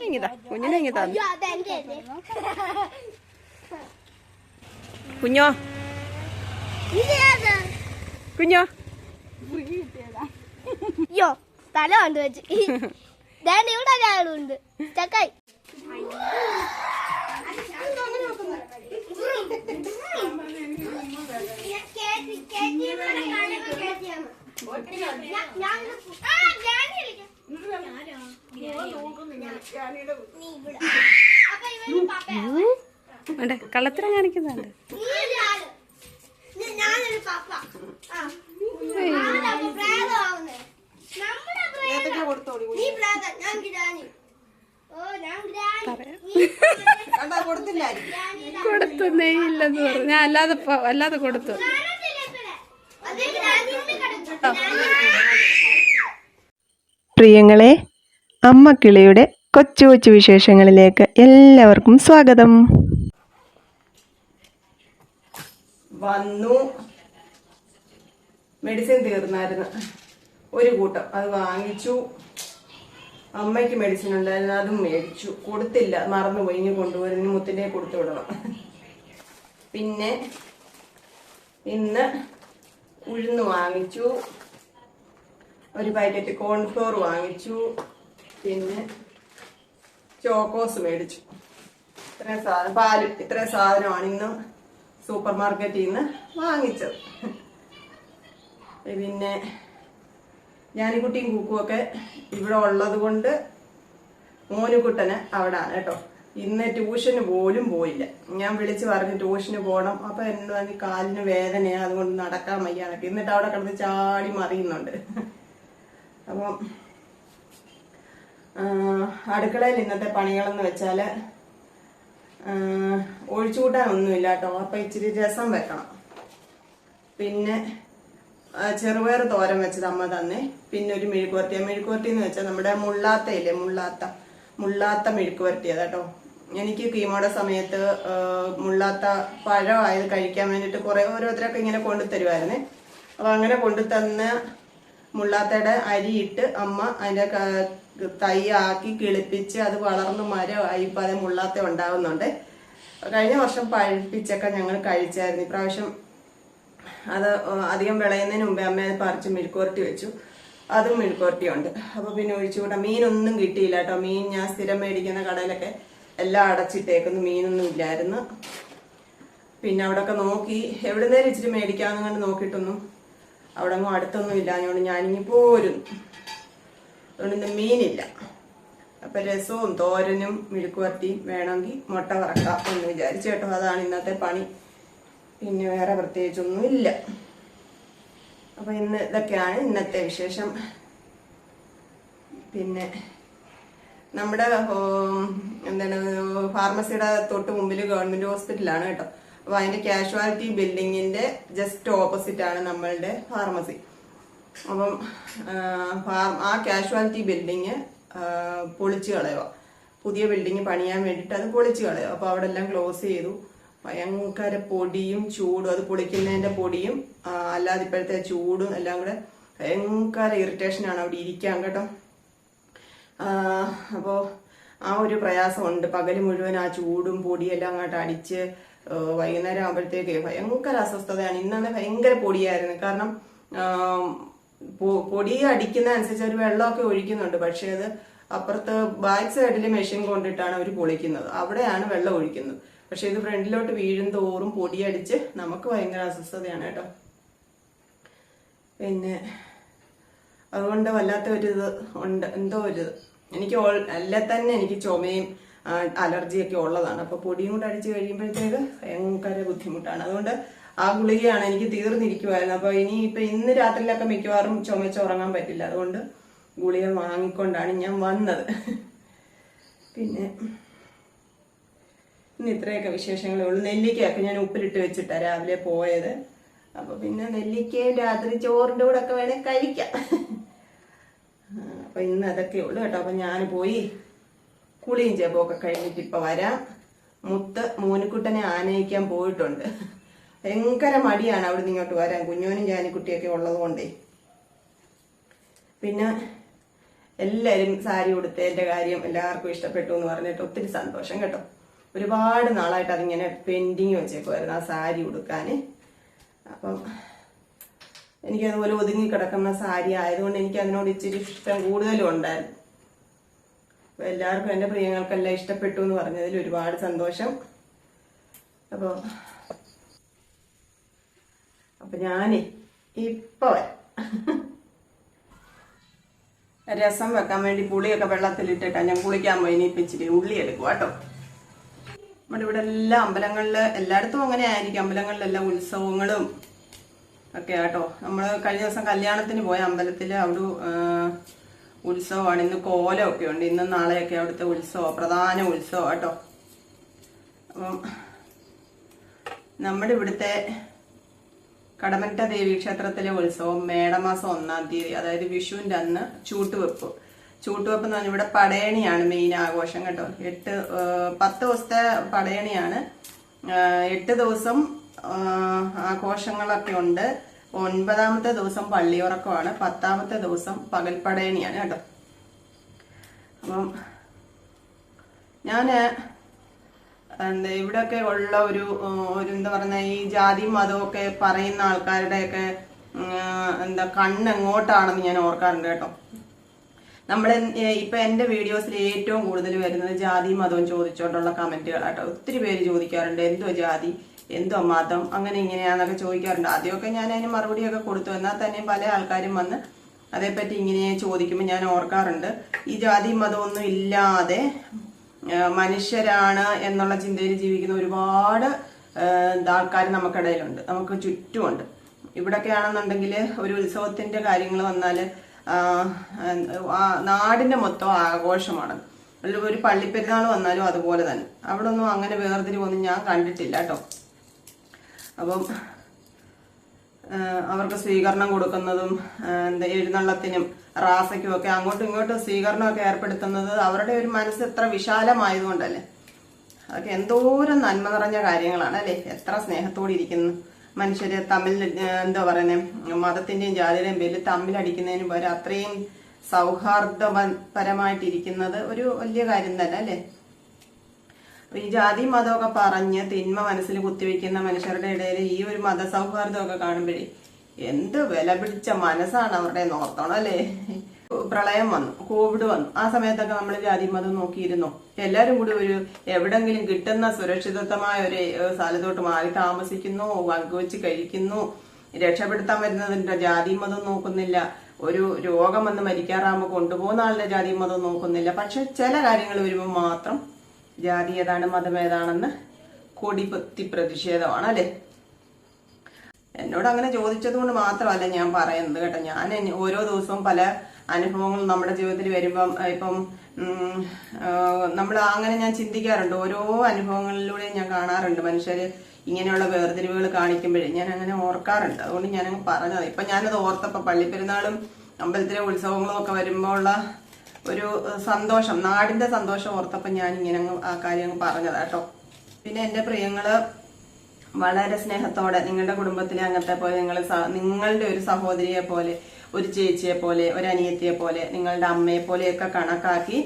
ഇങ്ങിതാ കുഞ്ഞിനെ ഇങ്ങിതാ അയ്യോ അതെന്റെ അല്ലേ കുഞ്ഞോ. കുഞ്ഞോ. അയ്യോ തല കൊണ്ട് വെച്ച്. ദേണ്ട ഇവിടെ ഒരാളുണ്ട്. ചക്കായി. വേണ്ടേ? കള്ളത്തരം കാണിക്കുന്നുണ്ട്. കൊടുത്തു നെയ്യില്ലെന്ന് പറഞ്ഞു. ഞാൻ അല്ലാതെ അല്ലാതെ കൊടുത്തു കാണത്തില്ല ഇപ്പഴേ. അത് ഗ്രാനിയുടെ കിടക്കും പ്രിയങ്ങളെ അമ്മ കിളിയുടെ കൊച്ചു കൊച്ചു വിശേഷങ്ങളിലേക്ക് എല്ലാവർക്കും സ്വാഗതം. വന്നു. മെഡിസിൻ തീർന്നായിരുന്നു. ഒരു കൂട്ടം. അത് വാങ്ങിച്ചു. അമ്മയ്ക്ക് മെഡിസിൻ ഉണ്ടായിരുന്നു. അതും മേടിച്ചു. കൊടുത്തില്ല. മറന്നുപോയി. ഇനി കൊണ്ടുപോയി മുത്തിന്റെ കൊടുത്തു വിടണം. പിന്നെ ഇന്ന് ഉഴുന്ന് വാങ്ങിച്ചു. ഒരു പാക്കറ്റ് കോൺഫ്ലോർ വാങ്ങിച്ചു. പിന്നെ ചോക്കോസ് മേടിച്ചു. ഇത്രയും സാധനം പാലും ഇത്രയും സാധനമാണ് ഇന്ന് സൂപ്പർ മാർക്കറ്റിൽ നിന്ന് വാങ്ങിച്ചത്. പിന്നെ ഞാനിക്കുട്ടിയും കൂക്കുമൊക്കെ ഇവിടെ ഉള്ളത് കൊണ്ട് മോനുകുട്ടന് അവിടാണ് കേട്ടോ. ഇന്ന് ട്യൂഷന് പോലും പോയില്ല. ഞാൻ വിളിച്ച് പറഞ്ഞു ട്യൂഷന് പോകണം അപ്പൊ എന്നോട് പറഞ്ഞു കാലിന് വേദനയാണ് അതുകൊണ്ട് നടക്കാൻ വയ്യാന്നൊക്കെ എന്നിട്ട് അവിടെ കിടന്ന് ചാടി മറിയുന്നുണ്ട്. അപ്പം അടുക്കളയിൽ ഇന്നത്തെ പണികളെന്ന് വെച്ചാൽ ഒഴിച്ചു കൂട്ടാനൊന്നുമില്ല കേട്ടോ അപ്പൊ ഇച്ചിരി രസം വെക്കണം. പിന്നെ ചെറുപയർ തോരൻ വെച്ചത് അമ്മ തന്നെ. പിന്നെ ഒരു മെഴുക്കുവരട്ടി. മെഴുക്കുവരട്ടി എന്ന് വെച്ചാൽ നമ്മുടെ മുള്ളാത്തയില്ലേ മുള്ളാത്ത മുള്ളാത്ത മെഴുക്കുവരട്ടി കേട്ടോ. എനിക്ക് കീമോടെ സമയത്ത് മുള്ളാത്ത പഴമായത് കഴിക്കാൻ വേണ്ടിയിട്ട് കുറെ ഓരോരുത്തരൊക്കെ ഇങ്ങനെ കൊണ്ടു തരുമായിരുന്നേ അപ്പൊ അങ്ങനെ കൊണ്ടു തന്ന മുള്ളാത്തയുടെ അരിയിട്ട് അമ്മ അതിന്റെ ക- തൈ ആക്കി കിളിപ്പിച്ച് അത് വളർന്ന് മരമായി. ഇപ്പൊ അത് മുള്ളാത്ത ഉണ്ടാവുന്നുണ്ട്. കഴിഞ്ഞ വർഷം പഴുപ്പിച്ചൊക്കെ ഞങ്ങൾ കഴിച്ചായിരുന്നു. ഇപ്രാവശ്യം അത് അധികം വിളയുന്നതിന് മുമ്പേ അമ്മ അത് പറിച്ച് മെഴുക്കുവരട്ടി വെച്ചു. അതും ഉണ്ട് അപ്പൊ പിന്നെ ഒഴിച്ചുകൂടാ മീനൊന്നും കിട്ടിയില്ല കേട്ടോ. മീൻ ഞാൻ സ്ഥിരം മേടിക്കുന്ന കടയിലൊക്കെ എല്ലാം അടച്ചിട്ടേക്കുന്നു മീനൊന്നും ഇല്ലായിരുന്നു. പിന്നെ അവിടെയൊക്കെ നോക്കി എവിടെ നേരം ഇച്ചിരി മേടിക്കാമെന്ന് കണ്ട് നോക്കിയിട്ടൊന്നും അവിടെ ഒന്നും അടുത്തൊന്നും ഇല്ലാഞ്ഞോണ്ട് ഞാനിങ്ങി പോരും. അതുകൊണ്ട് ഇന്ന് മീനില്ല. അപ്പൊ രസവും തോരനും മെഴുക്കുവരട്ടിയും വേണമെങ്കിൽ മുട്ട വറക്കാം എന്ന് വിചാരിച്ചു കേട്ടോ. അതാണ് ഇന്നത്തെ പണി. പിന്നെ വേറെ പ്രത്യേകിച്ചൊന്നും ഇല്ല. അപ്പൊ ഇന്ന് ഇതൊക്കെയാണ് ഇന്നത്തെ വിശേഷം. പിന്നെ നമ്മുടെ എന്താണ് ഫാർമസിയുടെ തൊട്ട് മുമ്പിൽ ഗവൺമെന്റ് ഹോസ്പിറ്റലാണ് കേട്ടോ. അപ്പൊ അതിന്റെ കാഷ്വാലിറ്റി ബിൽഡിങ്ങിന്റെ ജസ്റ്റ് ഓപ്പോസിറ്റ് ആണ് നമ്മളുടെ ഫാർമസി. അപ്പം ആ, കാഷ്വാലിറ്റി ബിൽഡിങ് പൊളിച്ചു കളയുക. പുതിയ ബിൽഡിങ് പണിയാൻ വേണ്ടിട്ട് അത് പൊളിച്ചു കളയുക. അപ്പൊ അവിടെ എല്ലാം ക്ലോസ് ചെയ്തു. ഭയങ്കര പൊടിയും ചൂടും അത് പൊളിക്കുന്നതിന്റെ പൊടിയും അല്ലാതെ ഇപ്പോഴത്തെ ചൂടും എല്ലാം കൂടെ ഭയങ്കര ഇറിറ്റേഷനാണ് അവിടെ ഇരിക്കാൻ കേട്ടോ. അപ്പോൾ ആ ഒരു പ്രയാസമുണ്ട്. പകൽ മുഴുവൻ ആ ചൂടും പൊടിയെല്ലാം അങ്ങോട്ട് അടിച്ച് വൈകുന്നേരം ആകുമ്പോഴത്തേക്ക് ഭയങ്കര അസ്വസ്ഥതയാണ്. ഇന്നാണ് ഭയങ്കര പൊടിയായിരുന്നു. കാരണം പൊടി അടിക്കുന്ന അനുസരിച്ച് ഒരു വെള്ളമൊക്കെ ഒഴിക്കുന്നുണ്ട്. പക്ഷെ അത് അപ്പുറത്ത് ബാക്ക് സൈഡിൽ മെഷീൻ കൊണ്ടിട്ടാണ് അവർ പൊളിക്കുന്നത്. അവിടെയാണ് വെള്ളം ഒഴിക്കുന്നത്. പക്ഷെ ഇത് ഫ്രണ്ടിലോട്ട് വീഴും തോറും പൊടിയടിച്ച് നമുക്ക് ഭയങ്കര അസ്വസ്ഥതയാണ് കേട്ടോ. പിന്നെ അതുകൊണ്ട് വല്ലാത്ത ഒരു ഇത് ഉണ്ട്. എന്തോ ഒരു എനിക്ക് അല്ല തന്നെ എനിക്ക് ചുമയും അലർജിയൊക്കെ ഉള്ളതാണ്. അപ്പൊ പൊടിയും കൂടെ അടിച്ച് കഴിയുമ്പോഴത്തേക്ക് ഭയങ്കര ബുദ്ധിമുട്ടാണ്. അതുകൊണ്ട് ആ ഗുളികയാണ് എനിക്ക് തീർന്നിരിക്കുമായിരുന്നു അപ്പൊ ഇനി ഇപ്പൊ ഇന്ന് രാത്രിയിലൊക്കെ മിക്കവാറും ചുമച്ച് ഉറങ്ങാൻ പറ്റില്ല. അതുകൊണ്ട് ഗുളിക വാങ്ങിക്കൊണ്ടാണ് ഞാൻ വന്നത്. പിന്നെ ഇന്ന് ഇത്രയൊക്കെ വിശേഷങ്ങളേ ഉള്ളൂ. നെല്ലിക്കയൊക്കെ ഞാൻ ഉപ്പിലിട്ട് വെച്ചിട്ടാ രാവിലെ പോയത്. അപ്പൊ പിന്നെ നെല്ലിക്കയും രാത്രി ചോറിന്റെ കൂടെ ഒക്കെ വേണേൽ കഴിക്കാം. അപ്പൊ ഇന്ന് അതൊക്കെ ഉള്ളു കേട്ടോ. അപ്പൊ ഞാൻ പോയി കുളിയും ജപമൊക്കെ കഴിഞ്ഞിട്ട് ഇപ്പൊ വരാം. മുത്ത് മോനിക്കുട്ടനെ ആനയിക്കാൻ പോയിട്ടുണ്ട്. ഭയങ്കര മടിയാണ് അവിടെ ഇങ്ങോട്ട് വരാൻ. കുഞ്ഞോനും ജാനിക്കുട്ടിയൊക്കെ ഉള്ളത് കൊണ്ടേ. പിന്നെ എല്ലാരും സാരി ഉടുത്തതിന്റെ കാര്യം എല്ലാവർക്കും ഇഷ്ടപ്പെട്ടു എന്ന് പറഞ്ഞിട്ട് ഒത്തിരി സന്തോഷം കേട്ടോ. ഒരുപാട് നാളായിട്ട് അതിങ്ങനെ പെൻഡിങ് വെച്ചേക്കുമായിരുന്നു ആ സാരി ഉടുക്കാന്. അപ്പം എനിക്കതുപോലെ ഒതുങ്ങി കിടക്കുന്ന സാരി ആയതുകൊണ്ട് എനിക്ക് അതിനോട് ഇച്ചിരി ഇഷ്ടം കൂടുതലും ഉണ്ടായിരുന്നു. അപ്പൊ എല്ലാവർക്കും എന്റെ പ്രിയങ്ങൾക്കെല്ലാം ഇഷ്ടപ്പെട്ടു എന്ന് പറഞ്ഞതിൽ ഒരുപാട് സന്തോഷം. അപ്പോൾ അപ്പൊ ഞാനേ ഇപ്പൊ വരാം. രസം വെക്കാൻ വേണ്ടി പുളിയൊക്കെ വെള്ളത്തിലിട്ടിട്ടാ ഞാൻ കുളിക്കാൻ പോയി. ഇനി ഇച്ചിരി ഉള്ളി എടുക്കും കേട്ടോ. നമ്മുടെ ഇവിടെ എല്ലാ അമ്പലങ്ങളിൽ എല്ലായിടത്തും അങ്ങനെ ആയിരിക്കും. അമ്പലങ്ങളിലെല്ലാം ഉത്സവങ്ങളും ഒക്കെ ആട്ടോ. നമ്മൾ കഴിഞ്ഞ ദിവസം കല്യാണത്തിന് പോയ അമ്പലത്തിൽ അവിടെ ഉത്സവമാണ്. ഇന്ന് കോലമൊക്കെ ഉണ്ട്. ഇന്നും നാളെയൊക്കെ അവിടുത്തെ ഉത്സവം പ്രധാന ഉത്സവം കേട്ടോ അപ്പം നമ്മുടെ ഇവിടുത്തെ കടമറ്റ ദേവി ക്ഷേത്രത്തിലെ ഉത്സവം മേടമാസം ഒന്നാം തീയതി. അതായത് വിഷുവിന്റെ അന്ന് ചൂട്ടുവെപ്പ്. ചൂട്ടുവെപ്പ് എന്ന് പറഞ്ഞാൽ ഇവിടെ പടയണിയാണ് മെയിൻ ആഘോഷം കേട്ടോ. എട്ട് പത്ത് ദിവസത്തെ പടയണിയാണ്. എട്ട് ദിവസം ആഘോഷങ്ങളൊക്കെ ഉണ്ട്. ഒൻപതാമത്തെ ദിവസം പള്ളിയുറക്കമാണ്. പത്താമത്തെ ദിവസം പകൽപ്പടയണിയാണ് കേട്ടോ. അപ്പം ഞാൻ എന്താ ഇവിടെയൊക്കെ ഉള്ള ഒരു ഒരു എന്താ പറയുന്ന ഈ ജാതി മതമൊക്കെ പറയുന്ന ആൾക്കാരുടെയൊക്കെ എന്താ കണ്ണ് എങ്ങോട്ടാണെന്ന് ഞാൻ ഓർക്കാറുണ്ട് കേട്ടോ. നമ്മൾ ഇപ്പൊ എന്റെ വീഡിയോസിൽ ഏറ്റവും കൂടുതൽ വരുന്നത് ജാതി മതവും ചോദിച്ചോണ്ടുള്ള കമന്റുകളാട്ടോ ഒത്തിരി പേര് ചോദിക്കാറുണ്ട് എന്തോ ജാതി? എന്തോ മതം അങ്ങനെ ഇങ്ങനെയാന്നൊക്കെ ചോദിക്കാറുണ്ട്. ആദ്യമൊക്കെ ഞാൻ അതിന് മറുപടിയൊക്കെ കൊടുത്തു. എന്നാൽ തന്നെ പല ആൾക്കാരും വന്ന് അതേപ്പറ്റി ഇങ്ങനെ ചോദിക്കുമ്പോൾ ഞാൻ ഓർക്കാറുണ്ട്. ഈ ജാതി മതമൊന്നും ഇല്ലാതെ മനുഷ്യരാണ് എന്നുള്ള ചിന്തയിൽ ജീവിക്കുന്ന ഒരുപാട് ആൾക്കാർ നമുക്കിടയിലുണ്ട്. നമുക്ക് ചുറ്റുമുണ്ട്. ഇവിടൊക്കെ ആണെന്നുണ്ടെങ്കിൽ ഒരു ഉത്സവത്തിന്റെ കാര്യങ്ങൾ വന്നാൽ നാടിന്റെ മൊത്തം ആഘോഷമാണ്. ഒരു പള്ളിപ്പെരുന്നാൾ വന്നാലും അതുപോലെ തന്നെ. അവിടെ ഒന്നും അങ്ങനെ വേർതിരിവൊന്നും ഞാൻ കണ്ടിട്ടില്ല കേട്ടോ. അപ്പം അവർക്ക് സ്വീകരണം കൊടുക്കുന്നതും എന്താ എഴുന്നള്ളത്തിനും റാസയ്ക്കും ഒക്കെ അങ്ങോട്ടും ഇങ്ങോട്ടും സ്വീകരണമൊക്കെ ഏർപ്പെടുത്തുന്നത് അവരുടെ ഒരു മനസ്സ് എത്ര വിശാലമായതുകൊണ്ടല്ലേ? അതൊക്കെ എന്തോരം നന്മ നിറഞ്ഞ കാര്യങ്ങളാണ് അല്ലേ? എത്ര സ്നേഹത്തോടെ ഇരിക്കുന്നു മനുഷ്യര് തമ്മിൽ എന്താ പറയുന്നത് മതത്തിന്റെയും ജാതിയുടെയും പേരിൽ തമ്മിലടിക്കുന്നതിന് പകരം അത്രയും സൗഹാർദ്ദപരമായിട്ടിരിക്കുന്നത് ഒരു വലിയ കാര്യം തന്നെ അല്ലേ? അപ്പൊ ഈ ജാതി മതമൊക്കെ പറഞ്ഞ് തിന്മ മനസ്സിൽ കുത്തിവെക്കുന്ന മനുഷ്യരുടെ ഇടയിൽ ഈ ഒരു മതസൗഹാർദ്ദമൊക്കെ കാണുമ്പോഴേ എന്ത് വില പിടിച്ച മനസ്സാണ് അവരുടെ നോർത്തണം അല്ലേ? പ്രളയം വന്നു കോവിഡ് വന്നു. ആ സമയത്തൊക്കെ നമ്മൾ ജാതി മതം നോക്കിയിരുന്നു. എല്ലാരും കൂടി ഒരു എവിടെങ്കിലും കിട്ടുന്ന സുരക്ഷിതത്വമായ ഒരു സ്ഥലത്തോട്ട് മാറി താമസിക്കുന്നു പങ്കുവെച്ച് കഴിക്കുന്നു രക്ഷപ്പെടുത്താൻ വരുന്നതിന്റെ ജാതി മതം നോക്കുന്നില്ല. ഒരു രോഗം വന്ന് മരിക്കാറാകുമ്പോൾ കൊണ്ടുപോകുന്ന ആളുടെ ജാതി മതം നോക്കുന്നില്ല. പക്ഷെ ചില കാര്യങ്ങൾ വരുമ്പോൾ മാത്രം ജാതി ഏതാണ് മതം ഏതാണെന്ന് കൊടിപൊത്തി പ്രതിഷേധമാണ് അല്ലേ? എന്നോട് അങ്ങനെ ചോദിച്ചത് കൊണ്ട് മാത്രമല്ല ഞാൻ പറയുന്നത് കേട്ടോ. ഞാൻ ഓരോ ദിവസവും പല അനുഭവങ്ങളും നമ്മുടെ ജീവിതത്തിൽ വരുമ്പം ഇപ്പം നമ്മൾ അങ്ങനെ ഞാൻ ചിന്തിക്കാറുണ്ട്. ഓരോ അനുഭവങ്ങളിലൂടെ ഞാൻ കാണാറുണ്ട്. മനുഷ്യര് ഇങ്ങനെയുള്ള വേർതിരിവുകൾ കാണിക്കുമ്പോഴേ ഞാൻ അങ്ങനെ ഓർക്കാറുണ്ട്. അതുകൊണ്ട് ഞാനങ്ങ് പറഞ്ഞത്. ഇപ്പൊ ഞാനത് ഓർത്തപ്പോ പള്ളിപ്പെരുന്നാളും അമ്പലത്തിലെ ഉത്സവങ്ങളും ഒക്കെ വരുമ്പോൾ ഉള്ള ഒരു സന്തോഷം നാടിന്റെ സന്തോഷം ഓർത്തപ്പോ ഞാൻ ഇങ്ങനെ ആ കാര്യം പറഞ്ഞതാ കേട്ടോ. പിന്നെ എന്റെ പ്രിയങ്ങൾ വളരെ സ്നേഹത്തോടെ നിങ്ങളുടെ കുടുംബത്തിലെ അംഗത്തെ പോലെ നിങ്ങൾ നിങ്ങളുടെ ഒരു സഹോദരിയെ പോലെ ഒരു ചേച്ചിയെ പോലെ ഒരു അനിയത്തിയെ പോലെ നിങ്ങളുടെ അമ്മയെ പോലെയൊക്കെ കണക്കാക്കി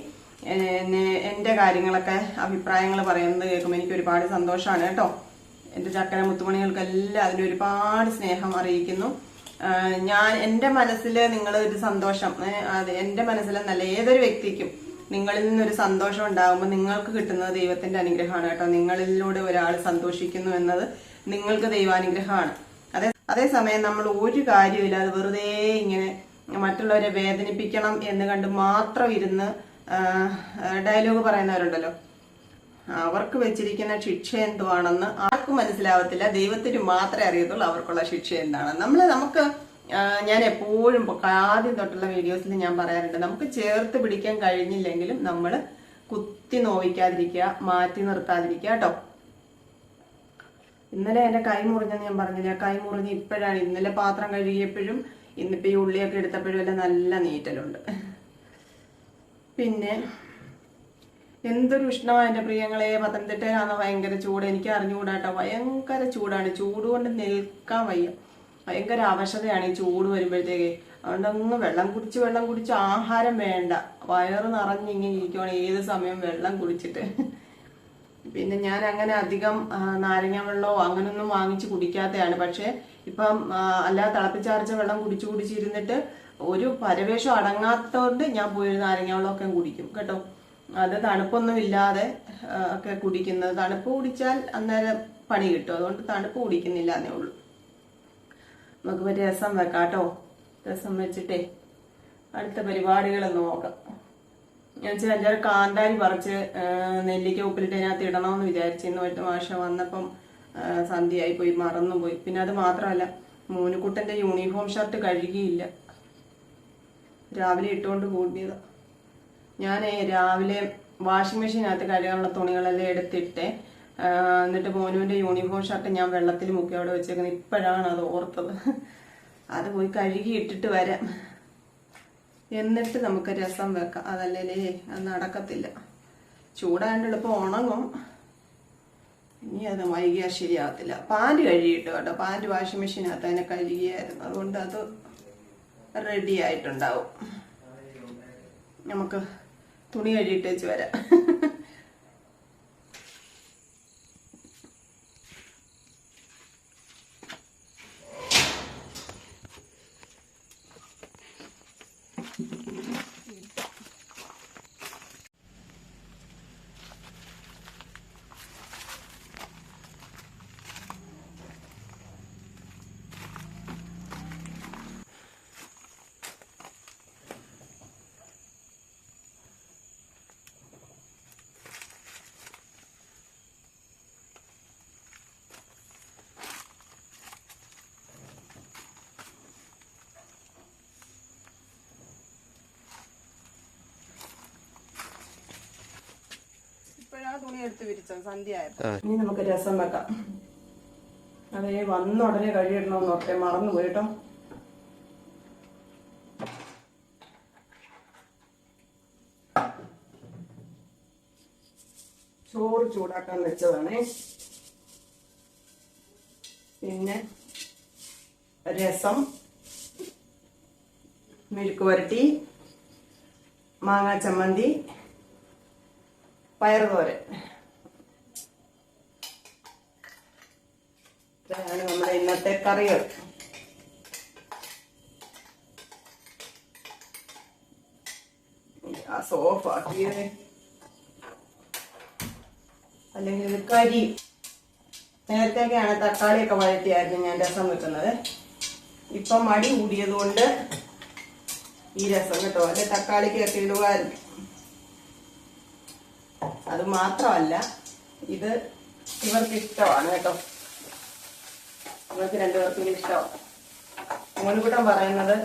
എന്റെ കാര്യങ്ങളൊക്കെ അഭിപ്രായങ്ങൾ പറയുന്നത് കേൾക്കുമ്പോൾ എനിക്ക് ഒരുപാട് സന്തോഷമാണ് കേട്ടോ. എന്റെ ചക്കര മുത്തുമണികൾക്കെല്ലാം അതിന് ഒരുപാട് സ്നേഹം അറിയിക്കുന്നു. ഞാൻ എന്റെ മനസ്സിൽ നിങ്ങൾ ഒരു സന്തോഷം എന്റെ നല്ല മനസ്സിലെന്നല്ല ഏതൊരു വ്യക്തിക്കും നിങ്ങളിൽ നിന്നൊരു സന്തോഷം ഉണ്ടാകുമ്പോൾ നിങ്ങൾക്ക് കിട്ടുന്നത് ദൈവത്തിന്റെ അനുഗ്രഹമാണ് കേട്ടോ. നിങ്ങളിലൂടെ ഒരാൾ സന്തോഷിക്കുന്നു എന്നത് നിങ്ങൾക്ക് ദൈവാനുഗ്രഹമാണ്. അതേ അതേസമയം നമ്മൾ ഒരു കാര്യമില്ലാതെ വെറുതെ ഇങ്ങനെ മറ്റുള്ളവരെ വേദനിപ്പിക്കണം എന്ന് കണ്ട് മാത്രം ഇരുന്ന് ഡയലോഗ് പറയുന്നവരുണ്ടല്ലോ. അവർക്ക് വെച്ചിരിക്കുന്ന ശിക്ഷ എന്തുവാണെന്ന് ആർക്കും മനസ്സിലാവത്തില്ല. ദൈവത്തിന് മാത്രമേ അറിയത്തുള്ളൂ അവർക്കുള്ള ശിക്ഷ എന്താണ്. നമ്മൾ നമുക്ക് ഞാൻ എപ്പോഴും ആദ്യം തൊട്ടുള്ള വീഡിയോസിൽ ഞാൻ പറയാറുണ്ട് നമുക്ക് ചേർത്ത് പിടിക്കാൻ കഴിഞ്ഞില്ലെങ്കിലും നമ്മൾ കുത്തി നോവിക്കാതിരിക്കുക മാറ്റി നിർത്താതിരിക്കുക കേട്ടോ. ഇന്നലെ എന്റെ കൈ മുറിഞ്ഞെന്ന് ഞാൻ പറഞ്ഞില്ല കൈ മുറിഞ്ഞ് ഇപ്പോഴാണ് ഇന്നലെ പാത്രം കഴുകിയപ്പോഴും ഇന്നിപ്പോ ഈ ഉള്ളിയൊക്കെ എടുത്തപ്പോഴും എല്ലാം നല്ല നീറ്റലുണ്ട്. പിന്നെ എന്തൊരു ഉഷ്ണമാണ് എന്റെ പ്രിയങ്ങളെ. പത്തനംതിട്ടയിലാണ് ഭയങ്കര ചൂട്? എനിക്ക് അറിഞ്ഞുകൂടാട്ടോ ഭയങ്കര ചൂടാണ്. ചൂട് കൊണ്ട് നിൽക്കാൻ വയ്യ. ഭയങ്കര അവശതയാണ് ഈ ചൂട് വരുമ്പോഴത്തേക്ക്. അതുകൊണ്ടൊന്ന് വെള്ളം കുടിച്ച് വെള്ളം കുടിച്ച് ആഹാരം വേണ്ട. വയറ് നിറഞ്ഞിങ്ങനെ ഇരിക്കുവാണ് ഏത് സമയം വെള്ളം കുടിച്ചിട്ട്. പിന്നെ ഞാൻ അങ്ങനെ അധികം നാരങ്ങ വെള്ളമോ അങ്ങനൊന്നും വാങ്ങിച്ച് കുടിക്കാത്തതാണ് പക്ഷെ ഇപ്പം അല്ലാതെ തിളപ്പിച്ചാർച്ച വെള്ളം കുടിച്ചു കുടിച്ചിരുന്നിട്ട് ഒരു പരവേഷം അടങ്ങാത്തതുകൊണ്ട് ഞാൻ പോയി നാരങ്ങ വെള്ളമൊക്കെ കുടിക്കും. കേട്ടോ? അത് തണുപ്പൊന്നും ഇല്ലാതെ ഒക്കെ കുടിക്കുന്നത്. തണുപ്പ് കുടിച്ചാൽ അന്നേരം പണി കിട്ടും. അതുകൊണ്ട് തണുപ്പ് കുടിക്കുന്നില്ല എന്നേ ഉള്ളൂ. നമുക്ക് ഒരു രസം വെക്കാട്ടോ കേട്ടോ. രസം വെച്ചിട്ടേ അടുത്ത പരിപാടികൾ നോക്കാം. ഞാൻ വെച്ചാൽ അഞ്ചാറ് കാന്താരി പറിച്ച് നെല്ലിക്ക ഉപ്പിലിട്ട് അതിനകത്ത് ഇടണമെന്ന് വിചാരിച്ചു ഇന്ന് ഒരു മാഷ വന്നപ്പം സന്ധ്യയായി പോയി മറന്നുപോയി. പിന്നെ അത് മാത്രമല്ല മൂനുക്കുട്ടന്റെ യൂണിഫോം ഷർട്ട് കഴുകിയില്ല. രാവിലെ ഇട്ടുകൊണ്ട് കൂടിയത് ഞാൻ രാവിലെ വാഷിംഗ് മെഷീനകത്ത് കഴുകാനുള്ള തുണികളെല്ലാം എടുത്തിട്ട് എന്നിട്ട് മോനുവിന്റെ യൂണിഫോം ഷർട്ട് ഞാൻ വെള്ളത്തിൽ മുക്കി അവിടെ വെച്ചേക്കുന്നത് ഇപ്പോഴാണ് അത് ഓർത്തത്. അത് പോയി കഴുകി ഇട്ടിട്ട് വരാം. എന്നിട്ട് നമുക്ക് രസം വെക്കാം. അതല്ലേ അത് നടക്കത്തില്ല. ചൂടായതുകൊണ്ട് എളുപ്പം ഉണങ്ങും. ഇനി അത് വൈകിയാൽ ശരിയാകത്തില്ല പാന്റ് കഴുകിയിട്ട് കേട്ടോ. പാന്റ് വാഷിംഗ് മെഷീനകത്ത് അതിനെ കഴുകിയായിരുന്നു. അതുകൊണ്ട് അത് റെഡി ആയിട്ടുണ്ടാവും. നമുക്ക് തുണി കഴുകിയിട്ട് വെച്ച് വരാം ഇപ്പോഴാ തുണി എടുത്ത് പിരിച്ചോ സന്ധ്യ ഇനി നമുക്ക് രസം വെക്കാം. അതേ വന്ന ഉടനെ കഴിയിടണമെന്ന് ഓർത്തെ മറന്നു പോയിട്ടോ. ചോറ് ചൂടാക്കാൻ വെച്ചതാണേ. പിന്നെ രസം മെഴുക്ക് വരട്ടി മാങ്ങാ ചമ്മന്തി പയറുതോരൻ. ഇതാണ് നമ്മുടെ ഇന്നത്തെ കറികൾ ആ സോഫ ആക്കിയത് അല്ലെങ്കിൽ ഇത് കരി. നേരത്തെയൊക്കെയാണ് തക്കാളിയൊക്കെ വഴറ്റിയായിരുന്നു ഞാൻ രസം വെക്കുന്നത് ഇപ്പം മടി കൂടിയത് കൊണ്ട് ഈ രസം കേട്ടോ. അല്ലെ തക്കാളിക്കൊക്കെ ഇടുവായിരുന്നു. അത് മാത്രമല്ല ഇത് ഇവർക്ക് ഇഷ്ടമാണ് കേട്ടോ. ഇവർക്ക് രണ്ടുപേർക്കും ഇഷ്ടമാവും മോനുകൂട്ടം പറയുന്നത്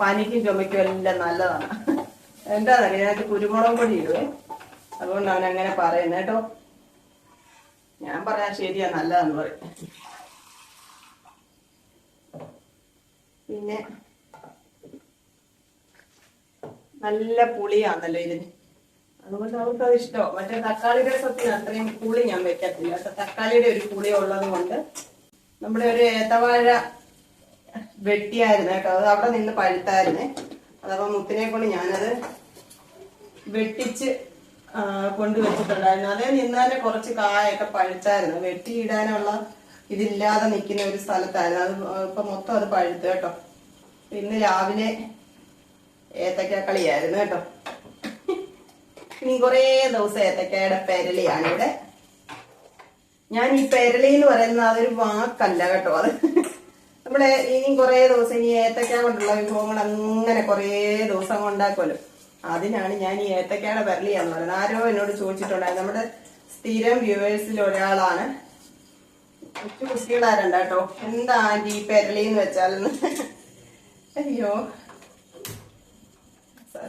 പനിക്കും ചുമയ്ക്കും എല്ലാം നല്ലതാണ്. എന്താണെന്നറിയാം ഇതിനകത്ത് കുരുമുളകും പൊടി ഇടുവേ. അതുകൊണ്ട് അവൻ അങ്ങനെ പറയുന്നത് കേട്ടോ. ഞാൻ പറയാം ശരിയാ നല്ലതാന്ന് പറയും. പിന്നെ നല്ല പുളിയാണല്ലോ ഇതിന്. അതുകൊണ്ട് അവർക്ക് അത് ഇഷ്ടമാണ് മറ്റേ തക്കാളിയുടെ സത്യം അത്രയും പുളി ഞാൻ വെക്കത്തില്ല പക്ഷെ തക്കാളിയുടെ ഒരു പുളി ഉള്ളത് കൊണ്ട് നമ്മുടെ ഒരു ഏത്തവാഴ വെട്ടിയായിരുന്നു കേട്ടോ. അത് അവിടെ നിന്ന് പഴുത്തായിരുന്നേ. അതപ്പോ മുത്തിനെ കൊണ്ട് ഞാനത് വെട്ടിച്ച് കൊണ്ടുവച്ചിട്ടുണ്ടായിരുന്നു. അതേ നിന്നാലെ കുറച്ച് കായൊക്കെ പഴുത്തായിരുന്നു വെട്ടിയിടാനുള്ള ഇതില്ലാതെ നിൽക്കുന്ന ഒരു സ്ഥലത്തായിരുന്നു. അത് ഇപ്പൊ മൊത്തം അത് പഴുത്തു കേട്ടോ. ഇന്ന് രാവിലെ ഏത്തക്കാക്കളിയായിരുന്നു കേട്ടോ. ഇനി കുറേ ദിവസം ഏത്തക്കയുടെ പെരളിയാണ് ഇവിടെ. ഞാൻ ഈ പെരളി എന്ന് പറയുന്നത് അതൊരു വാക്കല്ല കേട്ടോ അത്. നമ്മുടെ ഇനി കുറേ ദിവസം ഇനി ഏത്തക്ക കൊണ്ടുള്ള വിഭവങ്ങൾ അങ്ങനെ കുറേ ദിവസം കൊണ്ടാക്കുമല്ലോ അതിനാണ് ഞാൻ ഈ ഏത്തക്കയുടെ പെരളിയാന്ന് പറയുന്നത്. ആരോ എന്നോട് ചോദിച്ചിട്ടുണ്ടായിരുന്നു. നമ്മുടെ സ്ഥിരം വ്യൂവേഴ്സിൽ ഒരാളാണ്. കൊച്ചു കുട്ടികളാരുണ്ട് കേട്ടോ. എന്താ ആന്റി പെരളി എന്ന് വെച്ചാലെന്ന്? അയ്യോ.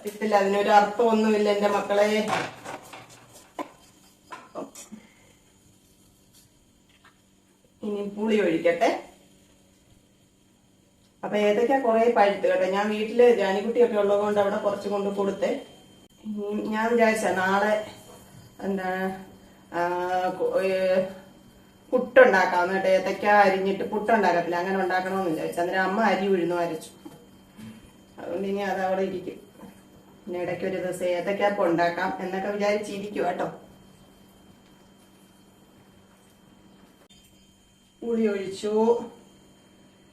സത്യത്തിൽ അതിനൊരു അർത്ഥമൊന്നുമില്ല എന്റെ മക്കളെ. ഇനി പുളി ഒഴിക്കട്ടെ. അപ്പൊ ഏതൊക്കെ കുറെ പഴുത്ത് കേട്ടോ. ഞാൻ വീട്ടിൽ ജാനിക്കുട്ടിയൊക്കെ ഉള്ളത് കൊണ്ട് അവിടെ കുറച്ച് കൊണ്ട് കൊടുത്ത്. ഞാൻ വിചാരിച്ച നാളെ എന്താണ് ഏതൊക്കെ പുട്ടുണ്ടാക്കാന്ന് കേട്ടോ. ഏത്തക്ക അരിഞ്ഞിട്ട് പുട്ടുണ്ടാക്കത്തില്ല. അങ്ങനെ ഉണ്ടാക്കണമെന്ന് വിചാരിച്ചു. അന്നേരം അമ്മ അരി ഉഴുന്നു അരച്ചു. അതുകൊണ്ട് ഇനി അത് അവിടെ ഇരിക്കും. പിന്നെ ഇടയ്ക്ക് ഒരു ദിവസം ഏത്തക്കാപ്പം ഉണ്ടാക്കാം എന്നൊക്കെ വിചാരിച്ചിരിക്കും കേട്ടോ. പുളി ഒഴിച്ചു.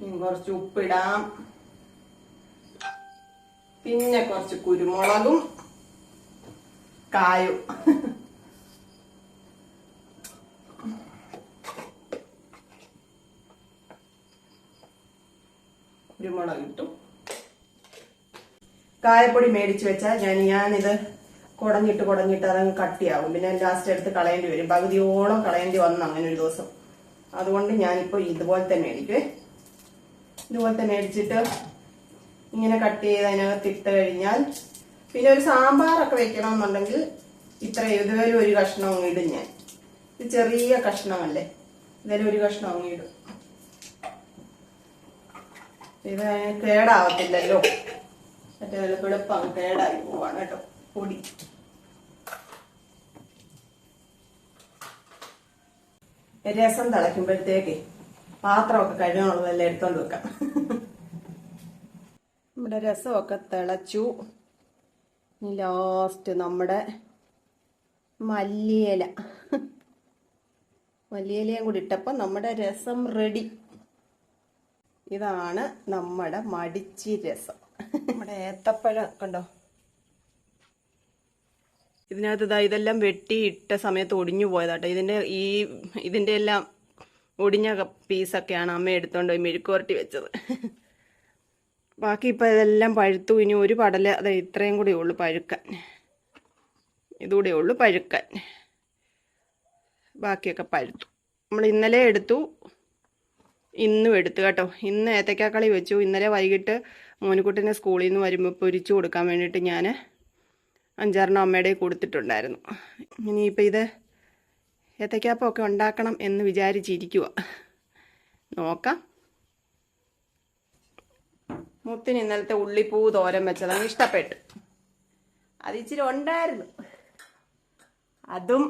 ഇനി കുറച്ച് ഉപ്പിടാം. പിന്നെ കുറച്ച് കുരുമുളകും കായും കുരുമുളക് ഇട്ടു കായപ്പൊടി മേടിച്ചു വെച്ചാൽ ഞാൻ ഞാനിത് കുടഞ്ഞിട്ട് കുടഞ്ഞിട്ട് അതങ്ങ് കട്ടിയാവും. പിന്നെ ലാസ്റ്റ് എടുത്ത് കളയേണ്ടി വരും. പകുതിയോളം കളയേണ്ടി വന്നു അങ്ങനെ ഒരു ദിവസം. അതുകൊണ്ട് ഞാനിപ്പോൾ ഇതുപോലെ തന്നെ ഇതുപോലത്തെ ഇതുപോലെ തന്നെ മേടിച്ചിട്ട് ഇങ്ങനെ കട്ട് ചെയ്ത് അതിനകത്ത് ഇട്ട് കഴിഞ്ഞാൽ പിന്നെ ഒരു സാമ്പാറൊക്കെ വെക്കണമെന്നുണ്ടെങ്കിൽ ഇത്ര ഇതുവരെ ഒരു കഷ്ണം ഇടും ഞാൻ. ഇത് ചെറിയ കഷ്ണമല്ലേ? ഇതുവരെ ഒരു കഷ്ണം ഇടും. ഇത് കേടാവത്തില്ലല്ലോ. മറ്റേ വെളുപ്പം കേടായി പോവാണ് കേട്ടോ. പൊടി. രസം തിളയ്ക്കുമ്പോഴത്തേക്ക് പാത്രമൊക്കെ കഴുകാനുള്ളതെല്ലാം എടുത്തോണ്ട് വെക്കാം. നമ്മുടെ രസമൊക്കെ തിളച്ചു. ഇനി ലാസ്റ്റ് നമ്മുടെ മല്ലിയില. മല്ലിയിലയും കൂടി ഇട്ടപ്പോൾ നമ്മുടെ രസം റെഡി ഇതാണ് നമ്മുടെ മടിച്ചി രസം. നമ്മുടെ ഏത്തപ്പഴം കണ്ടോ? ഇതിനകത്ത് ഇതാ ഇതെല്ലാം വെട്ടി ഇട്ട സമയത്ത് ഒടിഞ്ഞു പോയതാട്ടോ. ഇതിന്റെ ഈ ഇതിന്റെ എല്ലാം ഒടിഞ്ഞ പീസൊക്കെയാണ് അമ്മ എടുത്തോണ്ട് പോയി മെഴുക്കുവരട്ടി വെച്ചത്. ബാക്കി ഇപ്പം ഇതെല്ലാം പഴുത്തു. ഇനി ഒരു പടല അതെ ഇത്രയും കൂടെ ഉള്ളു പഴുക്കാൻ. ഇതുകൂടെ ഉള്ളു പഴുക്കാൻ. ബാക്കിയൊക്കെ പഴുത്തു. നമ്മൾ ഇന്നലെ എടുത്തു. ഇന്നും എടുത്തു കേട്ടോ. ഇന്ന് ഏത്തക്കാക്കളി വെച്ചു. ഇന്നലെ വൈകിട്ട് മോനുകുട്ടിനെ സ്കൂളിൽ നിന്ന് വരുമ്പോൾ പൊരിച്ചു കൊടുക്കാൻ വേണ്ടിയിട്ട് ഞാൻ അഞ്ചാറിനും അമ്മയുടെ കൊടുത്തിട്ടുണ്ടായിരുന്നു. ഇനിയിപ്പോൾ ഇത് ഏത്തക്കാപ്പമൊക്കെ ഉണ്ടാക്കണം എന്ന് വിചാരിച്ചിരിക്കുക നോക്കാം. മുത്തിന് ഇന്നലത്തെ ഉള്ളിപ്പൂ തോരൻ വെച്ചത് അങ്ങ് ഇഷ്ടപ്പെട്ടു. അത് ഇച്ചിരി ഉണ്ടായിരുന്നു. അതും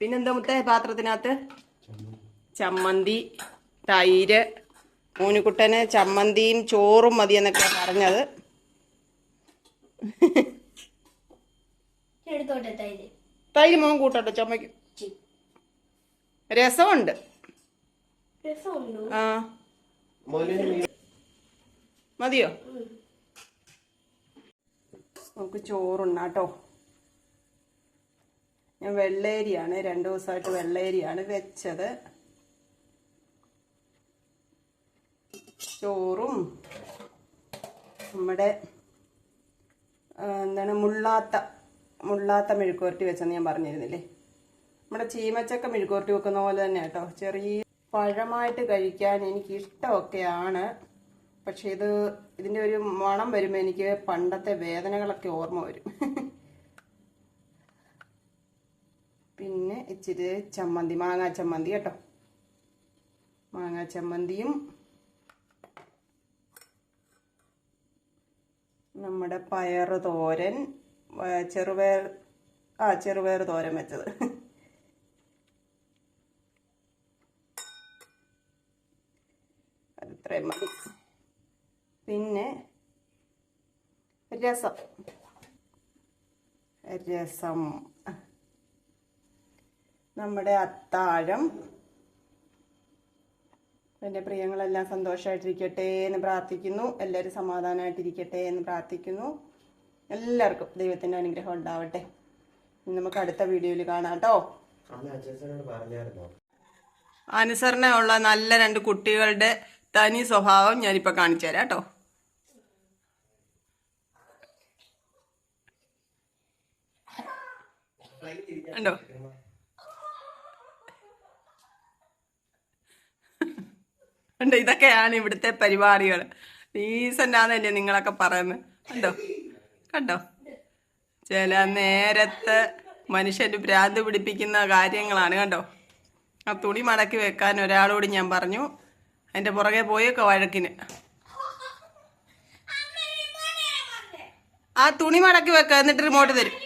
പിന്നെന്താ മുത്തേ പാത്രത്തിനകത്ത്? ചമ്മന്തി തൈര് മൂനുകുട്ടന് ചമ്മന്തിയും ചോറും മതി എന്നൊക്കെ പറഞ്ഞത്. തൈര്. മോൻ കൂട്ടട്ടെ ചമ്മയ്ക്ക്. രസമുണ്ട്. രസമുണ്ടോ? ആ. മതിയോ? നമുക്ക് ചോറുണ്ണാട്ടോ. ഞാൻ വെള്ളേരിയാണ് രണ്ടു ദിവസമായിട്ട് വെള്ളേരിയാണ് വെച്ചത്. ചോറും നമ്മുടെ എന്താണ് മുള്ളാത്ത മുള്ളാത്ത മെഴുക്കുവരട്ടി വെച്ചെന്ന് ഞാൻ പറഞ്ഞിരുന്നില്ലേ? നമ്മുടെ ചീമച്ചക്ക മെഴുക്കുവരട്ടി വെക്കുന്ന പോലെ തന്നെ കേട്ടോ. ചെറിയ പഴമായിട്ട് കഴിക്കാൻ എനിക്ക് ഇഷ്ടമൊക്കെയാണ്. പക്ഷെ ഇത് ഇതിന്റെ ഒരു മണം വരുമ്പോൾ എനിക്ക് പണ്ടത്തെ വേദനകളൊക്കെ ഓർമ്മ വരും. പിന്നെ ഇച്ചിരി ചമ്മന്തി മാങ്ങാ ചമ്മന്തി കേട്ടോ. മാങ്ങാ ചമ്മന്തിയും നമ്മുടെ പയർ തോരൻ ചെറുപയർ ആ ചെറുപയർ തോരൻ വെച്ചത്. അത് ഇത്രയും മതി. പിന്നെ രസം. രസം. നമ്മുടെ അത്താഴം എന്റെ പ്രിയങ്ങളെല്ലാം സന്തോഷമായിട്ടിരിക്കട്ടെ എന്ന് പ്രാർത്ഥിക്കുന്നു. എല്ലാവരും സമാധാനമായിട്ടിരിക്കട്ടെ എന്ന് പ്രാർത്ഥിക്കുന്നു. എല്ലാവർക്കും ദൈവത്തിന്റെ അനുഗ്രഹം ഉണ്ടാവട്ടെ. നമുക്ക് അടുത്ത വീഡിയോയിൽ കാണാം കേട്ടോ. അനുസരണയുള്ള നല്ല രണ്ട് കുട്ടികളുടെ തനി സ്വഭാവം ഞാനിപ്പോൾ കാണിച്ചു തരാം കേട്ടോ. ഉണ്ടോ? ഉണ്ട് ഇതൊക്കെയാണ് ഇവിടുത്തെ പരിപാടികൾ ഡീസന്റാന്നല്ലേ നിങ്ങളൊക്കെ പറയുന്നത് കണ്ടോ? കണ്ടോ? ചില നേരത്ത് മനുഷ്യന് ഭ്രാന്ത് പിടിപ്പിക്കുന്ന കാര്യങ്ങളാണ് കണ്ടോ? ആ തുണി മടക്കി വെക്കാൻ ഒരാളോട് ഞാൻ പറഞ്ഞു അതിന്റെ പുറകെ പോയൊക്കെ വഴക്കിന്? ആ തുണി മടക്കി വെക്ക എന്നിട്ട് റിമോട്ട് തരും.